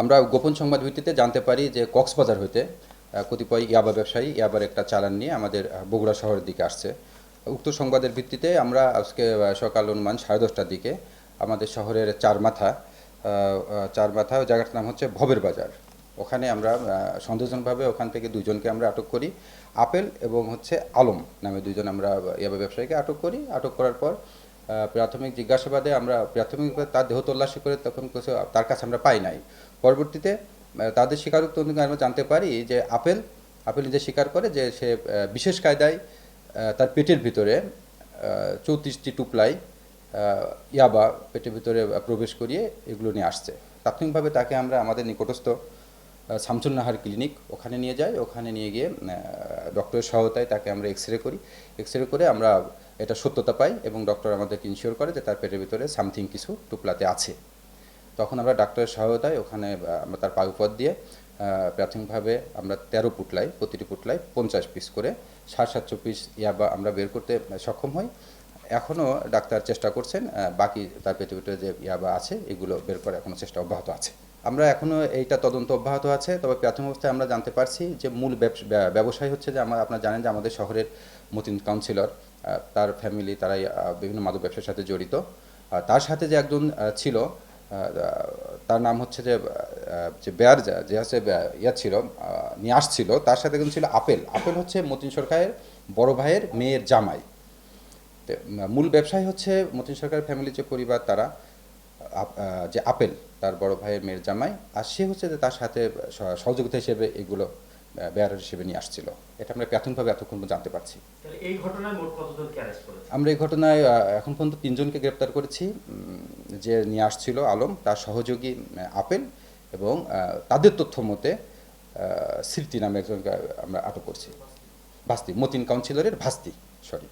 আমরা গোপন সংবাদ ভিত্তিতে জানতে পারি যে কক্সবাজার হইতে কতিপয় ইয়াবা ব্যবসায়ী ইয়াবার একটা চালান নিয়ে আমাদের বগুড়া শহরের দিকে আসছে। উক্ত সংবাদের ভিত্তিতে আমরা আজকে সকাল অনুমান সাড়ে দশটার দিকে আমাদের শহরের চার মাথা চার মাথা জায়গাটার নাম হচ্ছে ভবের বাজার। ওখানে আমরা সন্দেহজনকভাবে ওখান থেকে দুজনকে আমরা আটক করি। আপেল এবং হচ্ছে আলম নামে দুজন আমরা ইয়াবা ব্যবসায়ীকে আটক করি। আটক করার পর প্রাথমিক জিজ্ঞাসাবাদে আমরা প্রাথমিকভাবে তার দেহ তল্লাশি করে তখন কিছু তার কাছে আমরা পাই নাই। পরবর্তীতে তাদের স্বীকারোক্তি অনুযায়ী আমরা জানতে পারি যে আপেল আপেল নিজে স্বীকার করে যে সে বিশেষ কায়দায় তার পেটের ভিতরে চৌত্রিশটি টুপলাই ইয়াবা পেটের ভিতরে প্রবেশ করিয়ে এগুলো নিয়ে আসছে। প্রাথমিকভাবে তাকে আমরা আমাদের নিকটস্থ আহ, শামসুন নাহার ক্লিনিক ওখানে নিয়ে যাই। ওখানে নিয়ে গিয়ে ডক্টরের সহায়তায় তাকে আমরা এক্স রে করি। এক্স রে করে আমরা এটা সত্যতা পাই এবং ডক্টর আমাদেরকে ইনশিওর করে যে তার পেটের ভিতরে সামথিং কিছু টুপলাতে আছে। তখন আমরা ডাক্তারের সহায়তায় ওখানে আমরা তার পায়ুপথ দিয়ে প্রাথমিকভাবে আমরা তেরো পুটলাই প্রতিটি পুটলাই পঞ্চাশ পিস করে ষাট সাতশো পিস ইয়াবা আমরা বের করতে সক্ষম হই। এখনও ডাক্তার চেষ্টা করছেন বাকি তার পেটের ভিতরে যে ইয়াবা আছে, এগুলো বের করার এখনও চেষ্টা অব্যাহত আছে। আমরা এখনও এইটা তদন্ত অব্যাহত আছে, তবে প্রাথমিক অবস্থায় আমরা জানতে পারছি যে মূল ব্যবস- ব্যা- ব্যবসায় হচ্ছে যে আমরা, আপনারা জানেন যে আমাদের শহরের মতিন কাউন্সিলর তার ফ্যামিলি তারাই বিভিন্ন মাদক ব্যবসার সাথে জড়িত। তার সাথে যে একজন ছিল তার নাম হচ্ছে যে যে বেয়ার যা- হচ্ছে ইয়া ছিল নিয়ে আসছিল, তার সাথে একজন ছিল আপেল। আপেল হচ্ছে মতিন সরকারের বড় ভাইয়ের মেয়ের জামাই। মূল ব্যবসায় হচ্ছে মতিন সরকার ফ্যামিলির যে পরিবার তারা যে আপেল তার বড় ভাইয়ের মেয়ের জামাই আর সে হচ্ছে যে তার সাথে সহযোগিতা হিসেবে এগুলো বেয়ারের হিসেবে নিয়ে আসছিল। এটা আমরা প্রাথমিকভাবে এতক্ষণ জানতে পারছি। এই ঘটনায় মোট কতজনকে আমরা এই ঘটনায় এখন পর্যন্ত তিনজনকে গ্রেপ্তার করেছি যে নিয়ে আসছিল আলম তার সহযোগী আপেল এবং তাদের তথ্য মতে স্মৃতি নামে একজনকে আমরা আটক করছি। ভাস্তি মতিন কাউন্সিলরের ভাস্তি সরি।